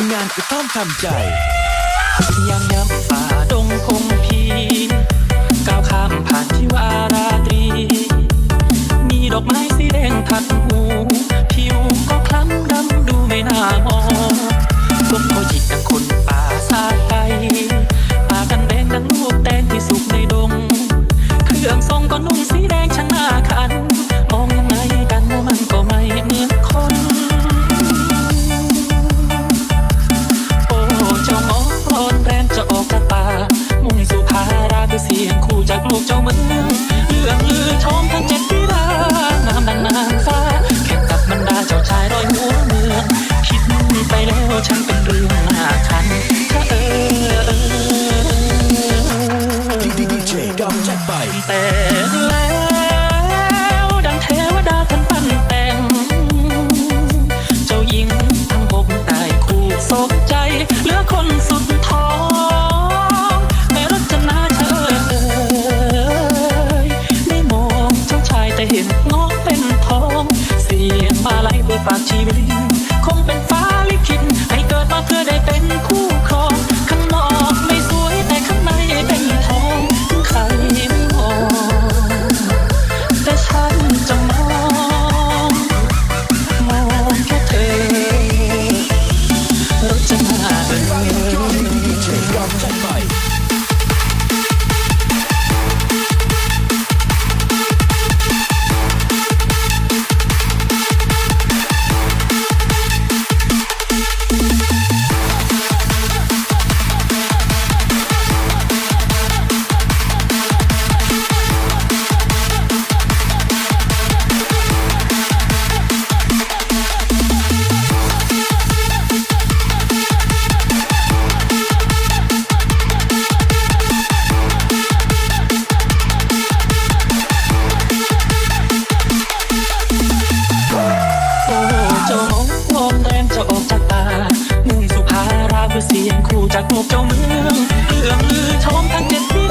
มงานกระท่อมทำใจยังยามป่าดงคงพีก้าวข้ามผ่านที่วาระ một cho mình about TV. จ้ามองมองแดงจะออกจากตามุ่งสุภาราเพื่อเสียงคู่จากพวกเจ้าเมืองเอื้อมือชมทั้งเจ็ดที